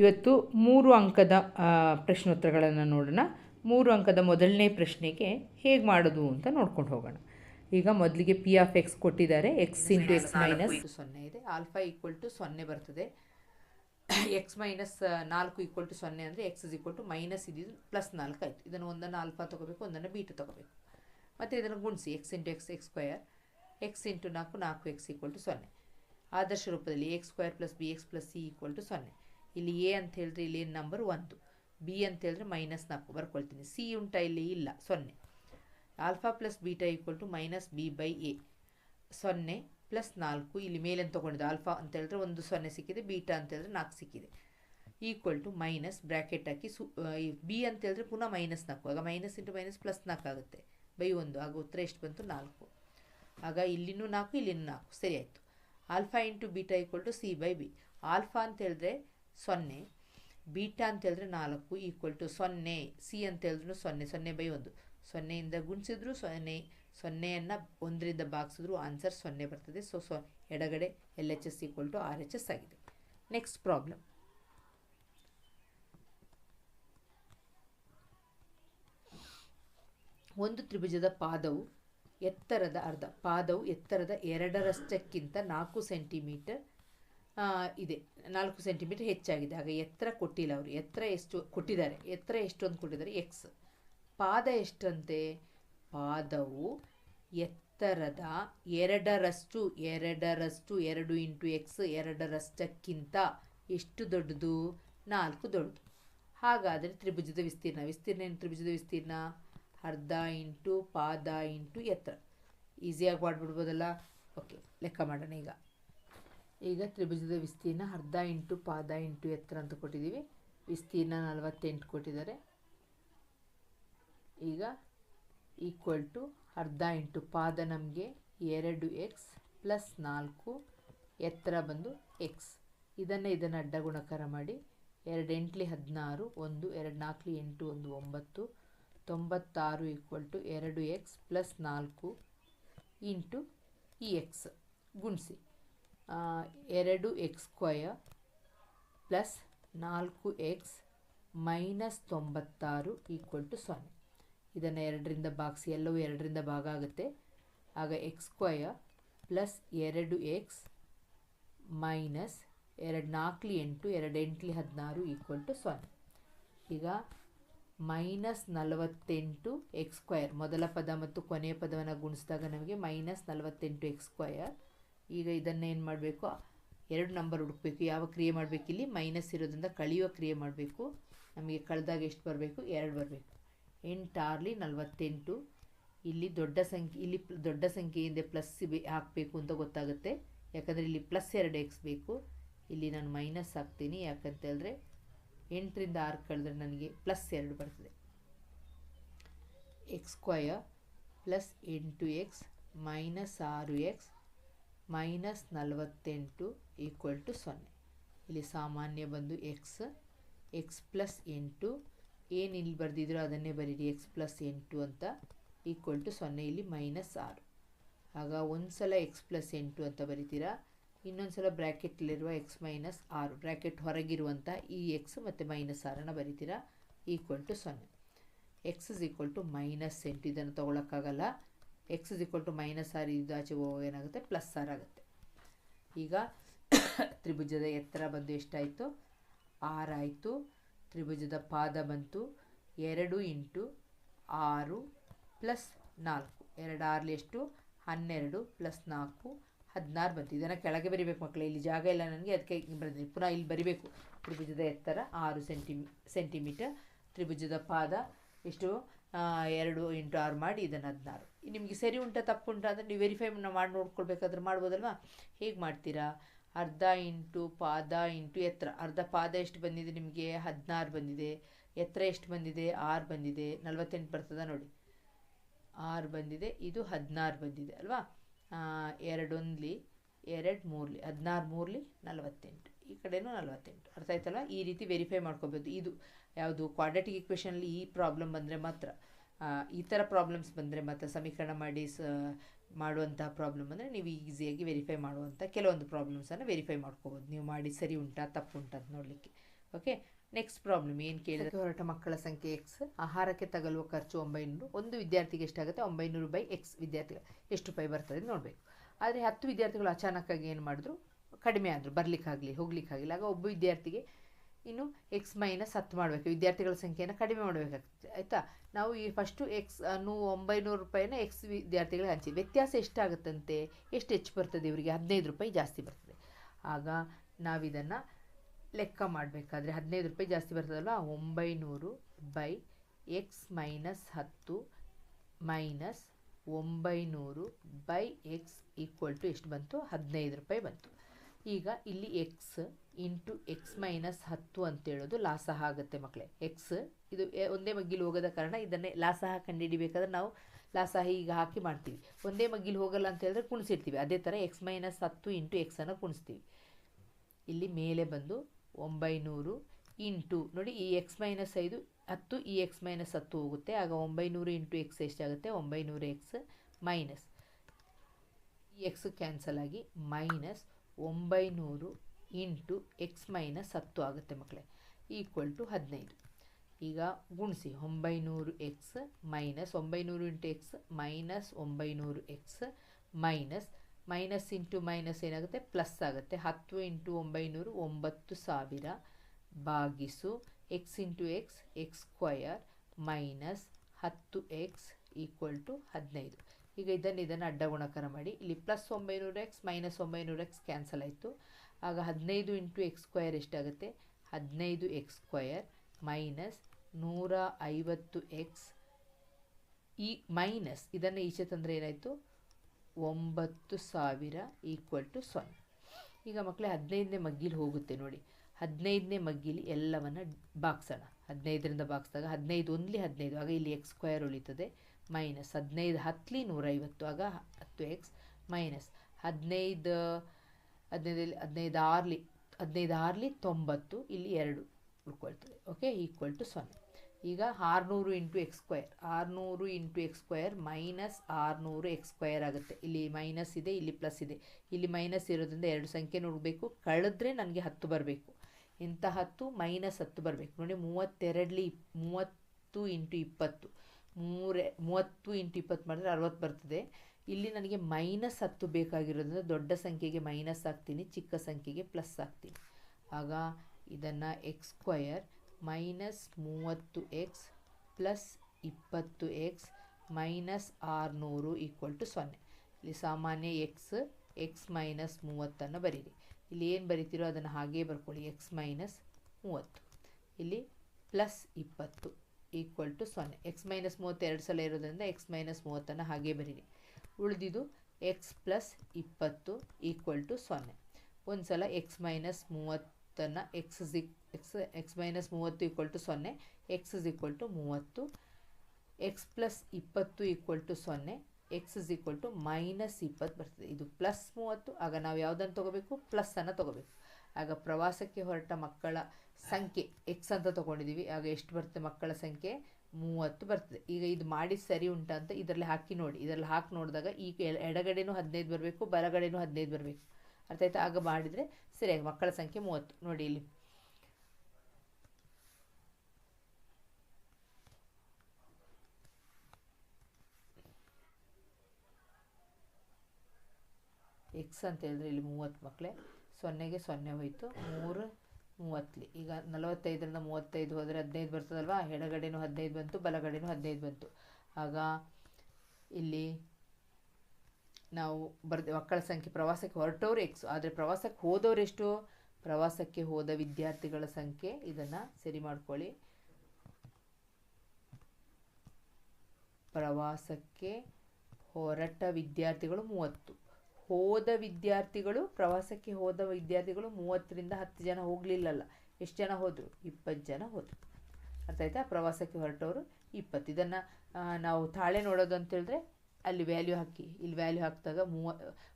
ಇವತ್ತು ಮೂರು ಅಂಕದ ಪ್ರಶ್ನೋತ್ತರಗಳನ್ನು ನೋಡೋಣ. ಮೂರು ಅಂಕದ ಮೊದಲನೇ ಪ್ರಶ್ನೆಗೆ ಹೇಗೆ ಮಾಡೋದು ಅಂತ ನೋಡ್ಕೊಂಡು ಹೋಗೋಣ. ಈಗ ಮೊದಲಿಗೆ ಪಿ ಆಫ್ ಎಕ್ಸ್ ಕೊಟ್ಟಿದ್ದಾರೆ. X into x minus. ಸೊನ್ನೆ ಇದೆ. ಆಲ್ಫಾ ಈಕ್ವಲ್ ಟು ಸೊನ್ನೆ ಬರ್ತದೆ. ಎಕ್ಸ್ ಮೈನಸ್ ನಾಲ್ಕು ಈಕ್ವಲ್ ಟು ಸೊನ್ನೆ ಅಂದರೆ x is equal to minus ಇದ್ದಿದ್ದು ಪ್ಲಸ್ ನಾಲ್ಕು ಆಯಿತು. ಇದನ್ನು ಒಂದನ್ನು ಆಲ್ಫಾ ತೊಗೋಬೇಕು ಒಂದನ್ನು ಬೀಟು ತೊಗೋಬೇಕು. ಮತ್ತು ಇದನ್ನು ಗುಣಿಸಿ. X into x x square x into ನಾಲ್ಕು ನಾಲ್ಕು ಎಕ್ಸ್ ಈಕ್ವಲ್ ಟು ಸೊನ್ನೆ. ಆದರ್ಶ ರೂಪದಲ್ಲಿ x square plus B x plus C equal to ಸೊನ್ನೆ. ಇಲ್ಲಿ ಎ ಅಂತ ಹೇಳಿದ್ರೆ ಇಲ್ಲಿ ನಂಬರ್ ಒಂದು ಬಿ ಅಂತ ಹೇಳಿದ್ರೆ ಮೈನಸ್ ನಾಲ್ಕು. ಬರ್ಕೊಳ್ತೀನಿ. ಸಿ ಉಂಟ ಇಲ್ಲಿ? ಇಲ್ಲ. ಸೊನ್ನೆ. Alpha plus beta equal to minus B by A ಸೊನ್ನೆ ಪ್ಲಸ್ ನಾಲ್ಕು. ಇಲ್ಲಿ ಮೇಲೆ ತೊಗೊಂಡಿದ್ದು? ಆಲ್ಫಾ ಅಂತ ಹೇಳಿದ್ರೆ ಒಂದು ಸೊನ್ನೆ ಸಿಕ್ಕಿದೆ ಬೀಟಾ ಅಂತ ಹೇಳಿದ್ರೆ ನಾಲ್ಕು ಸಿಕ್ಕಿದೆ. ಈಕ್ವಲ್ ಟು ಮೈನಸ್ ಬ್ರ್ಯಾಕೆಟ್ ಹಾಕಿ ಸು ಬಿ ಅಂತ ಹೇಳಿದ್ರೆ ಪುನಃ ಮೈನಸ್ ನಾಲ್ಕು. ಆಗ ಮೈನಸ್ ಇಂಟು ಮೈನಸ್ ಪ್ಲಸ್ ನಾಲ್ಕು ಆಗುತ್ತೆ. ಬೈ ಒಂದು. ಆಗ ಉತ್ತರ ಎಷ್ಟು ಬಂತು? ನಾಲ್ಕು. ಆಗ ಇಲ್ಲಿನೂ ನಾಲ್ಕು ಇಲ್ಲಿನೂ ನಾಲ್ಕು. ಸರಿ ಆಯಿತು. Alpha into beta equal to C by B alpha ಅಂತ ಹೇಳಿದ್ರೆ ಸೊನ್ನೆ. ಬೀಟಾ ಅಂತ ಹೇಳಿದ್ರೆ ನಾಲ್ಕು ಈಕ್ವಲ್ ಟು ಸೊನ್ನೆ. ಸಿ ಅಂತ ಹೇಳಿದ್ರು ಸೊನ್ನೆ ಸೊನ್ನೆ ಬೈ ಒಂದು. ಸೊನ್ನೆಯಿಂದ ಗುಣಿಸಿದ್ರು ಸೊನ್ನೆ. ಸೊನ್ನೆಯನ್ನು ಒಂದರಿಂದ ಭಾಗಿಸಿದ್ರು ಆನ್ಸರ್ ಸೊನ್ನೆ ಬರ್ತದೆ. ಸೊ ಸೊ, ಎಡಗಡೆ L H S equal to R H S ಆಗಿದೆ. ನೆಕ್ಸ್ಟ್ ಪ್ರಾಬ್ಲಮ್ ಒಂದು ತ್ರಿಭುಜದ ಪಾದವು ಎತ್ತರದ ಅರ್ಧ, ಪಾದವು ಎತ್ತರದ ಎರಡರಷ್ಟಕ್ಕಿಂತ ನಾಲ್ಕು ಸೆಂಟಿಮೀಟರ್ ಇದೆ. ನಾಲ್ಕು ಸೆಂಟಿಮೀಟರ್ ಹೆಚ್ಚಾಗಿದೆ. ಹಾಗೆ ಎತ್ತರ ಕೊಟ್ಟಿಲ್ಲ ಅವರು. ಎತ್ತರ ಎಷ್ಟು ಕೊಟ್ಟಿದ್ದಾರೆ? ಎತ್ತರ ಎಷ್ಟು ಅಂತ ಕೊಟ್ಟಿದ್ದಾರೆ? ಎಕ್ಸ್ ಪಾದ ಎಷ್ಟಂತೆ? ಪಾದವು ಎತ್ತರದ ಎರಡರಷ್ಟು ಎರಡರಷ್ಟು ಎರಡು ಇಂಟು ಎಕ್ಸ್ ಎರಡರಷ್ಟಕ್ಕಿಂತ ಎಷ್ಟು ದೊಡ್ಡದು? ನಾಲ್ಕು ದೊಡ್ಡದು. ಹಾಗಾದರೆ ತ್ರಿಭುಜದ ವಿಸ್ತೀರ್ಣ. ವಿಸ್ತೀರ್ಣ ಏನು? ತ್ರಿಭುಜದ ವಿಸ್ತೀರ್ಣ? ಅರ್ಧ ಇಂಟು ಪಾದ ಇಂಟು ಎತ್ತರ. ಈಸಿಯಾಗಿ ಮಾಡಿಬಿಡ್ಬೋದಲ್ಲ? ಓಕೆ ಲೆಕ್ಕ ಮಾಡೋಣ ಈಗ. ಈಗ ತ್ರಿಭುಜದ ವಿಸ್ತೀರ್ಣ ಅರ್ಧ ಇಂಟು ಪಾದ ಇಂಟು ಎತ್ತರ ಅಂತ ಕೊಟ್ಟಿದ್ದೀವಿ. ವಿಸ್ತೀರ್ಣ ನಲವತ್ತೆಂಟು ಕೊಟ್ಟಿದ್ದಾರೆ. ಈಗ ಈಕ್ವಲ್ ಟು ಅರ್ಧ ಇಂಟು ಪಾದ ನಮಗೆ ಎರಡು ಎಕ್ಸ್ ಪ್ಲಸ್ ನಾಲ್ಕು ಎತ್ತರ ಬಂದು ಎಕ್ಸ್ ಇದನ್ನು ಇದನ್ನು ಅಡ್ಡ ಗುಣಕಾರ ಮಾಡಿ. ಎರಡು ಎಂಟ್ಲಿ ಹದಿನಾರು, ಒಂದು, ಎರಡು ನಾಲ್ಕು ಎಂಟು, ಒಂದು ಒಂಬತ್ತು, ತೊಂಬತ್ತಾರು ಈಕ್ವಲ್ ಟು ಎರಡು ಎಕ್ಸ್ ಪ್ಲಸ್ ನಾಲ್ಕು ಇಂಟು ಈ ಎಕ್ಸ್ ಗುಣಿಸಿ. ಎರಡು ಎಕ್ಸ್ ಸ್ಕ್ವಯರ್ ಪ್ಲಸ್ ನಾಲ್ಕು ಎಕ್ಸ್ ಮೈನಸ್ ತೊಂಬತ್ತಾರು ಈಕ್ವಲ್ ಟು ಸೊನ್ನೆ. ಇದನ್ನು ಎರಡರಿಂದ ಭಾಗಿಸಿ, ಎಲ್ಲವೂ ಎರಡರಿಂದ ಭಾಗ ಆಗುತ್ತೆ. ಆಗ ಎಕ್ಸ್ ಸ್ಕ್ವಯರ್ ಪ್ಲಸ್ ಎರಡು ಎಕ್ಸ್ ಮೈನಸ್ ಎರಡು ನಾಲ್ಕಲಿ ಎಂಟು, ಎರಡು ಎಂಟ್ಲಿ ಹದಿನಾರು ಈಕ್ವಲ್ ಟು ಸೊನ್ನೆ. ಈಗ ಮೈನಸ್ ನಲವತ್ತೆಂಟು ಎಕ್ಸ್ ಸ್ಕ್ವಯರ್ ಮೊದಲ ಪದ ಮತ್ತು ಕೊನೆಯ ಪದವನ್ನು ಗುಣಿಸಿದಾಗ ನಮಗೆ ಮೈನಸ್ ನಲವತ್ತೆಂಟು ಎಕ್ಸ್ ಸ್ಕ್ವಯರ್ ಈಗ ಇದನ್ನು ಏನು ಮಾಡಬೇಕು? ಎರಡು ನಂಬರ್ ಹುಡುಕಬೇಕು. ಯಾವ ಕ್ರಿಯೆ ಮಾಡಬೇಕು ಇಲ್ಲಿ? ಮೈನಸ್ ಇರೋದ್ರಿಂದ ಕಳೆಯುವ ಕ್ರಿಯೆ ಮಾಡಬೇಕು. ನಮಗೆ ಕಳೆದಾಗ ಎಷ್ಟು ಬರಬೇಕು? ಎರಡು ಬರಬೇಕು. ಎಂಟಾರ್ಲಿ ನಲವತ್ತೆಂಟು. ಇಲ್ಲಿ ದೊಡ್ಡ ಸಂಖ್ಯೆ, ಇಲ್ಲಿ ದೊಡ್ಡ ಸಂಖ್ಯೆಯಿಂದ ಪ್ಲಸ್ ಹಾಕಬೇಕು ಅಂತ ಗೊತ್ತಾಗುತ್ತೆ. ಯಾಕಂದರೆ ಇಲ್ಲಿ ಪ್ಲಸ್ ಎರಡು ಎಕ್ಸ್ ಬೇಕು. ಇಲ್ಲಿ ನಾನು ಮೈನಸ್ ಹಾಕ್ತೀನಿ. ಯಾಕಂತೇಳಿದ್ರೆ ಎಂಟರಿಂದ ಆರು ಕಳೆದ್ರೆ ನನಗೆ ಪ್ಲಸ್ ಎರಡು ಬರ್ತದೆ. ಎಕ್ಸ್ ಸ್ಕ್ವಯರ್ ಪ್ಲಸ್ ಎಂಟು ಎಕ್ಸ್ ಮೈನಸ್ ಆರು ಎಕ್ಸ್ ಮೈನಸ್ ನಲವತ್ತೆಂಟು ಈಕ್ವಲ್ ಟು ಸೊನ್ನೆ. ಇಲ್ಲಿ ಸಾಮಾನ್ಯ ಬಂದು ಎಕ್ಸ್ ಎಕ್ಸ್ ಪ್ಲಸ್ ಎಂಟು. ಏನು ಇಲ್ಲಿ ಬರೆದಿದ್ರು ಅದನ್ನೇ ಬರೀರಿ ಎಕ್ಸ್ ಪ್ಲಸ್ ಎಂಟು ಅಂತ. ಈಕ್ವಲ್ ಟು ಸೊನ್ನೆ, ಇಲ್ಲಿ ಮೈನಸ್ ಆರು. ಆಗ ಒಂದು ಸಲ ಎಕ್ಸ್ ಪ್ಲಸ್ ಎಂಟು ಅಂತ ಬರಿತೀರಾ? ಇನ್ನೊಂದು ಸಲ ಬ್ರ್ಯಾಕೆಟ್ಲಿರುವ ಎಕ್ಸ್ ಮೈನಸ್ ಆರು. ಬ್ರ್ಯಾಕೆಟ್ ಹೊರಗಿರುವಂಥ ಈ ಎಕ್ಸ್ ಮತ್ತು ಮೈನಸ್ ಆರನ್ನು ಬರಿತೀರಾ? ಈಕ್ವಲ್ ಟು ಸೊನ್ನೆ. X is equal to minus ಎಂಟು. ಇದನ್ನು ತೊಗೊಳಕ್ಕಾಗಲ್ಲ. X is equal to minus R ಇದು ಆಚೆ ಹೋಗುವಾಗ ಏನಾಗುತ್ತೆ? ಪ್ಲಸ್ ಆರ್ ಆಗುತ್ತೆ. ಈಗ ತ್ರಿಭುಜದ ಎತ್ತರ ಬಂದು ಎಷ್ಟಾಯಿತು? ಆರಾಯಿತು ತ್ರಿಭುಜದ ಪಾದ ಬಂತು ಎರಡು ಇಂಟು ಆರು ಪ್ಲಸ್ ನಾಲ್ಕು. ಎರಡು ಆರ್ಲಿ ಎಷ್ಟು? ಹನ್ನೆರಡು ಪ್ಲಸ್ ನಾಲ್ಕು ಹದಿನಾರು ಬಂತು. ಇದನ್ನು ಕೆಳಗೆ ಬರಿಬೇಕು ಮಕ್ಕಳು ಇಲ್ಲಿ ಜಾಗ ಇಲ್ಲ ನನಗೆ, ಅದಕ್ಕೆ ಬರೆದಿದ್ದೀನಿ ಪುನಃ ಇಲ್ಲಿ ಬರಿಬೇಕು. ತ್ರಿಭುಜದ ಎತ್ತರ ಆರು ಸೆಂಟಿಮಿ ಸೆಂಟಿಮೀಟರ್ ತ್ರಿಭುಜದ ಪಾದ ಎಷ್ಟು? ಎರಡು ಇಂಟು ಆರು ಮಾಡಿ ಇದನ್ನು ಹದಿನಾರು. ನಿಮಗೆ ಸರಿ ಉಂಟಾ, ತಪ್ಪು ಉಂಟಾ ಅಂದರೆ ನೀವು ವೆರಿಫೈ ಮಾಡಿ, ನೋಡ್ಕೊಳ್ಬೇಕಾದ್ರೆ ಮಾಡ್ಬೋದಲ್ವಾ? ಹೇಗೆ ಮಾಡ್ತೀರಾ? ಅರ್ಧ ಇಂಟು ಪಾದ ಇಂಟು ಎತ್ತರ. ಅರ್ಧ ಪಾದ ಎಷ್ಟು ಬಂದಿದೆ ನಿಮಗೆ? ಹದಿನಾರು ಬಂದಿದೆ. ಎತ್ತರ ಎಷ್ಟು ಬಂದಿದೆ? ಆರು ಬಂದಿದೆ. ನಲ್ವತ್ತೆಂಟು ಬರ್ತದ ನೋಡಿ. ಆರು ಬಂದಿದೆ, ಇದು ಹದಿನಾರು ಬಂದಿದೆ ಅಲ್ವಾ? ಎರಡೊಂದ್ಲಿ ಎರಡು ಮೂರ್ಲಿ, ಹದಿನಾರು ಮೂರ್ಲಿ, ನಲವತ್ತೆಂಟು. ಈ ಕಡೆನೂ ನಲವತ್ತೆಂಟು. ಅರ್ಥ ಆಯ್ತಲ್ಲ ಈ ರೀತಿ ವೆರಿಫೈ ಮಾಡ್ಕೋಬೋದು. ಇದು ಯಾವುದು ಕ್ವಾಡ್ರೆಟಿಕ್ ಇಕ್ವೇಷನಲ್ಲಿ ಈ ಪ್ರಾಬ್ಲಮ್ ಬಂದರೆ ಮಾತ್ರ. ಈ ಥರ ಪ್ರಾಬ್ಲಮ್ಸ್ ಬಂದರೆ ಮತ್ತು ಸಮೀಕರಣ ಮಾಡಿ ಸ ಮಾಡುವಂಥ ಪ್ರಾಬ್ಲಮ್ ಅಂದರೆ ನೀವು ಈಸಿಯಾಗಿ ವೆರಿಫೈ ಮಾಡುವಂಥ ಕೆಲವೊಂದು ಪ್ರಾಬ್ಲಮ್ಸನ್ನು ವೆರಿಫೈ ಮಾಡ್ಕೋಬೋದು. ನೀವು ಮಾಡಿ ಸರಿ ಉಂಟಾ, ತಪ್ಪು ಉಂಟಾ ಅಂತ ನೋಡಲಿಕ್ಕೆ. ಓಕೆ ನೆಕ್ಸ್ಟ್ ಪ್ರಾಬ್ಲಮ್ ಏನು ಕೇಳಿದ್ರೆ ಹೊರಟ ಮಕ್ಕಳ ಸಂಖ್ಯೆ ಎಕ್ಸ್ ಆಹಾರಕ್ಕೆ ತಗಲುವ ಖರ್ಚು ಒಂಬೈನೂರು, ಒಂದು ವಿದ್ಯಾರ್ಥಿಗೆ ಎಷ್ಟಾಗುತ್ತೆ? ಒಂಬೈನೂರು ಬೈ ಎಕ್ಸ್ ವಿದ್ಯಾರ್ಥಿಗಳು, ಎಷ್ಟು ರೂಪಾಯಿ ಬರ್ತದೆ ನೋಡಬೇಕು. ಆದರೆ ಹತ್ತು ವಿದ್ಯಾರ್ಥಿಗಳು ಅಚಾನಕ್ಕಾಗಿ ಏನು ಮಾಡಿದ್ರು? ಕಡಿಮೆ ಆದರು, ಬರಲಿಕ್ಕಾಗಲಿ ಹೋಗ್ಲಿಕ್ಕಾಗಲಿ ಆಗ ಒಬ್ಬ ವಿದ್ಯಾರ್ಥಿಗೆ ಇನ್ನು ಎಕ್ಸ್ ಮೈನಸ್ ಹತ್ತು ಮಾಡಬೇಕು. ವಿದ್ಯಾರ್ಥಿಗಳ ಸಂಖ್ಯೆಯನ್ನು ಕಡಿಮೆ ಮಾಡಬೇಕಾಗ್ತದೆ, ಆಯಿತಾ? ನಾವು ಈ ಫಸ್ಟು ಎಕ್ಸ್ ಅನ್ನು ಒಂಬೈನೂರು ರೂಪಾಯಿನ ಎಕ್ಸ್ ವಿದ್ಯಾರ್ಥಿಗಳಿಗೆ ಹಂಚಿ ವ್ಯತ್ಯಾಸ ಎಷ್ಟಾಗುತ್ತಂತೆ? ಎಷ್ಟು ಹೆಚ್ಚು ಬರ್ತದೆ ಇವರಿಗೆ? ಹದಿನೈದು ರೂಪಾಯಿ ಜಾಸ್ತಿ ಬರ್ತದೆ. ಆಗ ನಾವಿದನ್ನು ಲೆಕ್ಕ ಮಾಡಬೇಕಾದ್ರೆ ಹದಿನೈದು ರೂಪಾಯಿ ಜಾಸ್ತಿ ಬರ್ತದಲ್ವ? ಒಂಬೈನೂರು ಬೈ ಎಕ್ಸ್ ಮೈನಸ್ ಹತ್ತು ಮೈನಸ್ ಒಂಬೈನೂರು ಬೈ ಎಕ್ಸ್ ಈಕ್ವಲ್ ಟು ಎಷ್ಟು ಬಂತು? ಹದಿನೈದು ರೂಪಾಯಿ ಬಂತು. ಈಗ ಇಲ್ಲಿ ಎಕ್ಸ್ ಇಂಟು ಎಕ್ಸ್ ಮೈನಸ್ ಹತ್ತು ಅಂತೇಳೋದು ಲಾಸಹ ಆಗುತ್ತೆ ಮಕ್ಕಳೇ ಎಕ್ಸ್ ಇದು ಒಂದೇ ಮಗ್ಗಿಲು ಹೋಗದ ಕಾರಣ ಇದನ್ನೇ ಲಾಸಹ ಕಂಡುಹಿಡಿಬೇಕಾದ್ರೆ ನಾವು ಲಾಸಹ ಈಗ ಹಾಕಿ ಮಾಡ್ತೀವಿ. ಒಂದೇ ಮಗ್ಗಿಲು ಹೋಗಲ್ಲ ಅಂತ ಹೇಳಿದ್ರೆ ಕುಣಿಸಿರ್ತೀವಿ. ಅದೇ ಥರ ಎಕ್ಸ್ ಮೈನಸ್ ಹತ್ತು ಇಂಟು ಎಕ್ಸನ್ನು ಕುಣಿಸ್ತೀವಿ. ಇಲ್ಲಿ ಮೇಲೆ ಬಂದು ಒಂಬೈನೂರು ಇಂಟು ನೋಡಿ ಈ ಎಕ್ಸ್ ಮೈನಸ್ ಐದು, ಹತ್ತು ಈ ಎಕ್ಸ್ ಮೈನಸ್ ಹತ್ತು ಹೋಗುತ್ತೆ. ಆಗ ಒಂಬೈನೂರು ಇಂಟು ಎಕ್ಸ್ ಎಷ್ಟಾಗುತ್ತೆ? ಒಂಬೈನೂರು ಎಕ್ಸ್ ಮೈನಸ್ ಈ ಎಕ್ಸ್ ಕ್ಯಾನ್ಸಲ್ ಆಗಿ ಮೈನಸ್ ಒಂಬೈನೂರು ಇಂಟು ಎಕ್ಸ್ ಮೈನಸ್ ಹತ್ತು ಆಗುತ್ತೆ ಮಕ್ಕಳೇ. ಈಕ್ವಲ್ ಟು ಹದಿನೈದು. ಈಗ ಗುಣಿಸಿ, ಒಂಬೈನೂರು ಎಕ್ಸ್ ಮೈನಸ್ ಒಂಬೈನೂರು ಇಂಟು ಎಕ್ಸ್ ಮೈನಸ್ ಒಂಬೈನೂರು x minus minus into minus ಏನಾಗುತ್ತೆ? ಪ್ಲಸ್ ಆಗುತ್ತೆ. ಹತ್ತು ಇಂಟು ಒಂಬೈನೂರು ಒಂಬತ್ತು ಸಾವಿರ ಭಾಗಿಸು x into x x square minus ಹತ್ತು ಎಕ್ಸ್ ಈಕ್ವಲ್ ಟು ಹದಿನೈದು. ಈಗ ಇದನ್ನು ಇದನ್ನು ಅಡ್ಡ ಗುಣಕಾರ ಮಾಡಿ. ಇಲ್ಲಿ ಪ್ಲಸ್ ಒಂಬೈನೂರು ಎಕ್ಸ್ ಮೈನಸ್ ಒಂಬೈನೂರು ಎಕ್ಸ್ ಕ್ಯಾನ್ಸಲ್ ಆಯಿತು. ಆಗ ಹದಿನೈದು ಇಂಟು ಎಕ್ಸ್ ಸ್ಕ್ವಯರ್ ಎಷ್ಟಾಗುತ್ತೆ? ಹದಿನೈದು ಎಕ್ಸ್ ಸ್ಕ್ವಯರ್ ಮೈನಸ್ ನೂರ ಐವತ್ತು ಎಕ್ಸ್ ಈ ಮೈನಸ್ ಇದನ್ನು ಈಚೆ ತಂದರೆ ಏನಾಯಿತು? ಒಂಬತ್ತು ಸಾವಿರ ಈಕ್ವಲ್ ಟು ಸೊನ್ನೆ. ಈಗ ಮಕ್ಕಳೇ ಹದಿನೈದನೇ ಮಗ್ಗಿಲಿ ಹೋಗುತ್ತೆ ನೋಡಿ. ಹದಿನೈದನೇ ಮಗ್ಗಿಲಿ ಎಲ್ಲವನ್ನು ಬಾಗ್ಸೋಣ ಹದಿನೈದರಿಂದ ಬಾಕ್ಸ್ದಾಗ ಹದಿನೈದು ಒಂದ್ಲಿ ಹದಿನೈದು. ಆಗ ಇಲ್ಲಿ ಎಕ್ಸ್ ಸ್ಕ್ವಯರ್ ಉಳಿತದೆ. ಮೈನಸ್ ಹದಿನೈದು ಹತ್ತಲಿ ನೂರೈವತ್ತು. ಆಗ ಹತ್ತು ಎಕ್ಸ್ ಮೈನಸ್ ಹದಿನೈದು, ಹದಿನೈದಲ್ಲಿ ಹದಿನೈದು ಆರ್ಲಿ ಹದಿನೈದು ಆರ್ಲಿ ತೊಂಬತ್ತು, ಇಲ್ಲಿ ಎರಡು ಉಳ್ಕೊಳ್ತದೆ. ಓಕೆ ಈಕ್ವಲ್ ಟು ಸೊನ್ನೆ. ಈಗ ಆರುನೂರು ಇಂಟು ಎಕ್ಸ್ ಸ್ಕ್ವಯರ್ ಆರುನೂರು ಇಂಟು ಎಕ್ಸ್ ಸ್ಕ್ವಯರ್ ಮೈನಸ್ ಆರುನೂರು ಎಕ್ಸ್ ಸ್ಕ್ವಯರ್ ಆಗುತ್ತೆ. ಇಲ್ಲಿ ಮೈನಸ್ ಇದೆ, ಇಲ್ಲಿ ಪ್ಲಸ್ ಇದೆ. ಇಲ್ಲಿ ಮೈನಸ್ ಇರೋದ್ರಿಂದ ಎರಡು ಸಂಖ್ಯೆ ನೋಡಬೇಕು. ಕಳೆದ್ರೆ ನನಗೆ ಹತ್ತು ಬರಬೇಕು. ಇಂಥ ಹತ್ತು ಮೈನಸ್ ಹತ್ತು ಬರಬೇಕು. ನೋಡಿ ಮೂವತ್ತೆರಡಲಿ ಮೂವತ್ತು ಇಂಟು ಇಪ್ಪತ್ತು. ಮೂರೇ, ಮೂವತ್ತು ಇಂಟು ಇಪ್ಪತ್ತು ಮಾಡಿದ್ರೆ ಅರವತ್ತು ಬರ್ತದೆ. ಇಲ್ಲಿ ನನಗೆ ಮೈನಸ್ ಹತ್ತು ಬೇಕಾಗಿರೋದ್ರಿಂದ ದೊಡ್ಡ ಸಂಖ್ಯೆಗೆ ಮೈನಸ್ ಹಾಕ್ತೀನಿ, ಚಿಕ್ಕ ಸಂಖ್ಯೆಗೆ ಪ್ಲಸ್ ಹಾಕ್ತೀನಿ. ಆಗ ಇದನ್ನು ಎಕ್ಸ್ ಸ್ಕ್ವಯರ್ ಮೈನಸ್ ಮೂವತ್ತು ಎಕ್ಸ್ ಪ್ಲಸ್ ಇಪ್ಪತ್ತು ಎಕ್ಸ್ ಮೈನಸ್ ಆರುನೂರು ಈಕ್ವಲ್ ಟು ಸೊನ್ನೆ. ಇಲ್ಲಿ ಸಾಮಾನ್ಯ ಎಕ್ಸ್ ಎಕ್ಸ್ ಮೈನಸ್ ಮೂವತ್ತನ್ನು ಬರೀರಿ. ಇಲ್ಲಿ ಏನು ಬರಿತೀರೋ ಅದನ್ನು ಹಾಗೇ ಬರ್ಕೊಳ್ಳಿ ಎಕ್ಸ್ ಮೈನಸ್ ಮೂವತ್ತು. ಇಲ್ಲಿ ಪ್ಲಸ್ ಇಪ್ಪತ್ತು. ಈಕ್ವಲ್ ಟು ಸೊನ್ನೆ. ಎಕ್ಸ್ ಮೈನಸ್ ಮೂವತ್ತೆರಡು ಸಲ ಇರೋದ್ರಿಂದ ಎಕ್ಸ್ ಮೈನಸ್ ಮೂವತ್ತನ್ನು ಹಾಗೆ ಬರೀರಿ. ಉಳಿದಿದ್ದು ಎಕ್ಸ್ ಪ್ಲಸ್ ಇಪ್ಪತ್ತು ಈಕ್ವಲ್ ಟು ಸೊನ್ನೆ. ಒಂದು ಸಲ ಎಕ್ಸ್ ಮೈನಸ್ ಮೂವತ್ತನ್ನು ಎಕ್ಸ್ ಝಿಕ್ ಎಕ್ಸ್ ಎಕ್ಸ್ ಮೈನಸ್ ಮೂವತ್ತು ಈಕ್ವಲ್ ಟು ಸೊನ್ನೆ ಎಕ್ಸ್ ಇಸ್ ಈಕ್ವಲ್ ಟು ಮೂವತ್ತು ಎಕ್ಸ್ ಪ್ಲಸ್ ಇಪ್ಪತ್ತು ಈಕ್ವಲ್ ಟು ಸೊನ್ನೆ x is equal to minus ಇಪ್ಪತ್ತು ಬರ್ತದೆ. ಇದು ಪ್ಲಸ್ ಮೂವತ್ತು, ಆಗ ನಾವು ಯಾವುದನ್ನು ತೊಗೋಬೇಕು? ಪ್ಲಸ್ಸನ್ನು ತೊಗೋಬೇಕು. ಆಗ ಪ್ರವಾಸಕ್ಕೆ ಹೊರಟ ಮಕ್ಕಳ ಸಂಖ್ಯೆ ಎಕ್ಸ್ ಅಂತ ತೊಗೊಂಡಿದ್ದೀವಿ ಆಗ ಎಷ್ಟು ಬರ್ತದೆ ಮಕ್ಕಳ ಸಂಖ್ಯೆ? ಮೂವತ್ತು ಬರ್ತದೆ. ಈಗ ಇದು ಮಾಡಿ ಸರಿ ಉಂಟಾ ಅಂತ ಇದರಲ್ಲಿ ಹಾಕಿ ನೋಡಿ. ಇದರಲ್ಲಿ ಹಾಕಿ ನೋಡಿದಾಗ ಈ ಎಡಗಡೆನೂ ಹದಿನೈದು ಬರಬೇಕು, ಬಲಗಡೆನೂ ಹದಿನೈದು ಬರಬೇಕು. ಅರ್ಥ ಆಯ್ತಾ? ಆಗ ಮಾಡಿದರೆ ಸರಿಯಾಗಿ ಮಕ್ಕಳ ಸಂಖ್ಯೆ ಮೂವತ್ತು. ನೋಡಿ ಇಲ್ಲಿ. ಎಕ್ಸ್ ಅಂತ ಹೇಳಿದ್ರೆ ಇಲ್ಲಿ ಮೂವತ್ತು ಮಕ್ಕಳೇ ಸೊನ್ನೆಗೆ ಸೊನ್ನೆ ಹೋಯಿತು. ಮೂರು, ಮೂವತ್ತಲಿ. ಈಗ ನಲವತ್ತೈದರಿಂದ ಮೂವತ್ತೈದು ಹೋದರೆ ಹದಿನೈದು ಬರ್ತದಲ್ವಾ? ಎಡಗಡೆನೂ ಹದಿನೈದು ಬಂತು, ಬಲಗಡೆನೂ ಹದಿನೈದು ಬಂತು. ಆಗ ಇಲ್ಲಿ ನಾವು ಬರ್ ಮಕ್ಕಳ ಸಂಖ್ಯೆ ಪ್ರವಾಸಕ್ಕೆ ಹೊರಟವ್ರು ಎಕ್ಸ್ ಆದರೆ ಪ್ರವಾಸಕ್ಕೆ ಹೋದವ್ರು ಎಷ್ಟು? ಪ್ರವಾಸಕ್ಕೆ ಹೋದ ವಿದ್ಯಾರ್ಥಿಗಳ ಸಂಖ್ಯೆ. ಇದನ್ನು ಸರಿ ಮಾಡ್ಕೊಳ್ಳಿ. ಪ್ರವಾಸಕ್ಕೆ ಹೊರಟ ವಿದ್ಯಾರ್ಥಿಗಳು ಮೂವತ್ತು. ಹೋದ ವಿದ್ಯಾರ್ಥಿಗಳು, ಪ್ರವಾಸಕ್ಕೆ ಹೋದ ವಿದ್ಯಾರ್ಥಿಗಳು ಮೂವತ್ತರಿಂದ ಹತ್ತು ಜನ ಹೋಗಲಿಲ್ಲಲ್ಲ. ಎಷ್ಟು ಜನ ಹೋದರು? ಇಪ್ಪತ್ತು ಜನ ಹೋದರು. ಅರ್ಥ ಆಯ್ತಾ? ಪ್ರವಾಸಕ್ಕೆ ಹೊರಟವರು ಇಪ್ಪತ್ತು ಇದನ್ನು ನಾವು ತಾಳೆ ನೋಡೋದು ಅಂತೇಳಿದ್ರೆ ಅಲ್ಲಿ ವ್ಯಾಲ್ಯೂ ಹಾಕಿ. ಇಲ್ಲಿ ವ್ಯಾಲ್ಯೂ ಹಾಕಿದಾಗ ಮೂವ,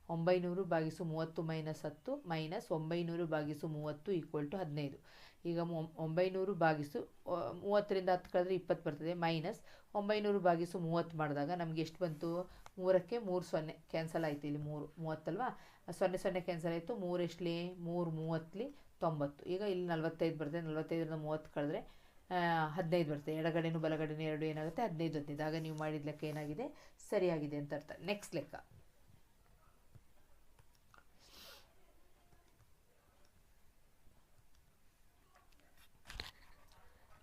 ಒಂಬೈನೂರು ಬಾಗಿಸು ಮೂವತ್ತು ಮೈನಸ್ ಹತ್ತು ಮೈನಸ್ ಒಂಬೈನೂರು ಬಾಗಿಸು ಮೂವತ್ತು ಈಕ್ವಲ್ ಟು ಹದಿನೈದು. ಈಗ ಒಂಬೈನೂರು ಬಾಗಿಸು ಮೂವತ್ತರಿಂದ ಹತ್ತು ಕಳೆದ್ರೆ ಇಪ್ಪತ್ತು ಬರ್ತದೆ. ಮೈನಸ್ ಒಂಬೈನೂರು ಬಾಗಿಸು ಮೂವತ್ತು ಮಾಡಿದಾಗ ನಮಗೆ ಎಷ್ಟು ಬಂತು? ಮೂರಕ್ಕೆ ಮೂರು ಸೊನ್ನೆ. ಕ್ಯಾನ್ಸಲ್ ಆಯಿತು ಇಲ್ಲಿ ಮೂರು. ಮೂವತ್ತಲ್ವಾ? ಸೊನ್ನೆ ಸೊನ್ನೆ ಕ್ಯಾನ್ಸಲ್ ಆಯಿತು. ಮೂರು ಎಷ್ಟಲಿ? ಮೂರು ಮೂವತ್ತಲಿ ತೊಂಬತ್ತು. ಈಗ ಇಲ್ಲಿ ನಲ್ವತ್ತೈದು ಬರ್ತದೆ. ನಲವತ್ತೈದರಿಂದ ಮೂವತ್ತು ಕಳೆದ್ರೆ ಹದಿನೈದು ಬರ್ತದೆ. ಎಡಗಡೆನೂ ಬಲಗಡೆನೂ ಎರಡು ಏನಾಗುತ್ತೆ? ಹದಿನೈದು ಹದಿನೈದು. ಆಗ ನೀವು ಮಾಡಿದ ಲೆಕ್ಕ ಏನಾಗಿದೆ? ಸರಿಯಾಗಿದೆ ಅಂತ ಅರ್ಥ. ನೆಕ್ಸ್ಟ್ ಲೆಕ್ಕ.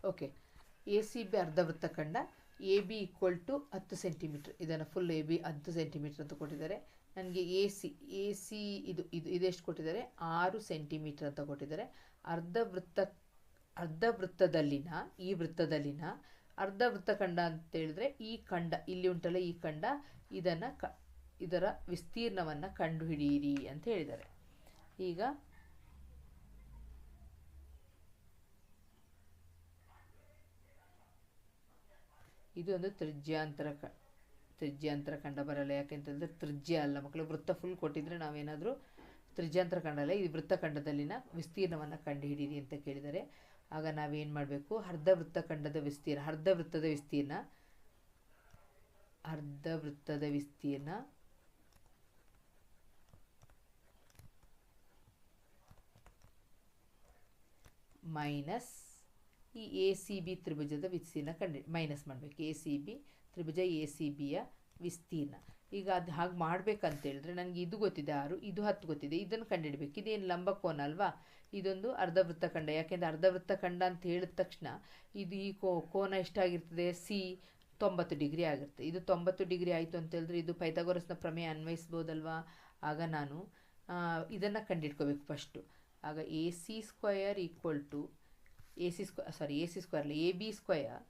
ಓಕೆ ಎ ಸಿ ಬಿ ಅರ್ಧವೃತ್ತಖಂಡ. ಎ ಬಿ ಈಕ್ವಲ್ ಟು ಹತ್ತು ಸೆಂಟಿಮೀಟ್ರ್ ಇದನ್ನು ಫುಲ್ ಎ ಬಿ ಹತ್ತು ಸೆಂಟಿಮೀಟ್ರ್ ಅಂತ ಕೊಟ್ಟಿದ್ದಾರೆ. ನನಗೆ ಎ ಸಿ ಎ ಸಿ ಇದು ಇದು ಇದೆಷ್ಟು ಕೊಟ್ಟಿದ್ದಾರೆ? ಆರು ಸೆಂಟಿಮೀಟ್ರ್ ಅಂತ ಕೊಟ್ಟಿದ್ದಾರೆ. ಅರ್ಧ ವೃತ್ತ, ಅರ್ಧ ವೃತ್ತದಲ್ಲಿನ, ಈ ವೃತ್ತದಲ್ಲಿನ ಅರ್ಧ ವೃತ್ತಖಂಡ ಅಂತ ಹೇಳಿದ್ರೆ ಈ ಖಂಡ, ಇಲ್ಲಿ ಉಂಟಲ್ಲ ಈ ಖಂಡ, ಇದನ್ನು ಕ, ಇದರ ವಿಸ್ತೀರ್ಣವನ್ನು ಕಂಡುಹಿಡಿಯಿರಿ ಅಂತ ಹೇಳಿದ್ದಾರೆ. ಈಗ ಇದು ಒಂದು ತ್ರಿಜ್ಯಾಂತರ ಕ, ತ್ರಿಜ್ಯಾಂತರ ಕಂಡ ಬರಲ್ಲ. ಯಾಕೆಂತಂದರೆ ತ್ರಿಜ್ಯ ಅಲ್ಲ. ಮಕ್ಕಳು ವೃತ್ತ ಫುಲ್ ಕೊಟ್ಟಿದ್ರೆ ನಾವೇನಾದರೂ ತ್ರಿಜ್ಯಾಂತರ ಕಂಡಲ್ಲ ಈ ವೃತ್ತಖಂಡದಲ್ಲಿನ ವಿಸ್ತೀರ್ಣವನ್ನು ಕಂಡುಹಿಡಿಯಿರಿ ಅಂತ ಕೇಳಿದರೆ ಆಗ ನಾವೇನು ಮಾಡಬೇಕು? ಅರ್ಧ ವೃತ್ತಖಂಡದ ವಿಸ್ತೀರ್ಣ, ಅರ್ಧ ವೃತ್ತದ ವಿಸ್ತೀರ್ಣ, ಅರ್ಧ ವೃತ್ತದ ವಿಸ್ತೀರ್ಣ, ಮೈನಸ್ ಈ ಎ ಸಿ ಬಿ ತ್ರಿಭುಜದ ವಿಸ್ತೀರ್ಣ ಕಂಡು ಮೈನಸ್ ಮಾಡಬೇಕು. ಎ ಸಿ ಬಿ ತ್ರಿಭುಜ, ಎ ಸಿ ಬಿಯ ವಿಸ್ತೀರ್ಣ. ಈಗ ಅದು ಹಾಗೆ ಮಾಡ್ಬೇಕಂತ ಹೇಳಿದ್ರೆ ನನಗೆ ಇದು ಗೊತ್ತಿದೆ, ಆರು, ಇದು ಹತ್ತು ಗೊತ್ತಿದೆ, ಇದನ್ನು ಕಂಡುಹಿಡಬೇಕು ಇದೇನು ಲಂಬಕೋನ ಅಲ್ವಾ? ಇದೊಂದು ಅರ್ಧ ವೃತ್ತಖಂಡ ಯಾಕೆಂದರೆ ಅರ್ಧ ಅಂತ ಹೇಳಿದ ತಕ್ಷಣ ಇದು ಈ ಕೋ, ಕೋನ ಎಷ್ಟಾಗಿರ್ತದೆ? ಸಿ ತೊಂಬತ್ತು ಡಿಗ್ರಿ ಆಗಿರುತ್ತೆ ಇದು ತೊಂಬತ್ತು ಡಿಗ್ರಿ ಆಯಿತು ಅಂತ ಹೇಳಿದ್ರೆ ಇದು ಪೈಥಾಗೋರಸ್ನ ಪ್ರಮೇಯ ಅನ್ವಯಿಸ್ಬೋದಲ್ವಾ? ಆಗ ನಾನು ಇದನ್ನು ಕಂಡುಹಿಡ್ಕೋಬೇಕು ಫಸ್ಟು. ಆಗ A C square equal to A C square sorry A C square ಅಲ್ಲ A B square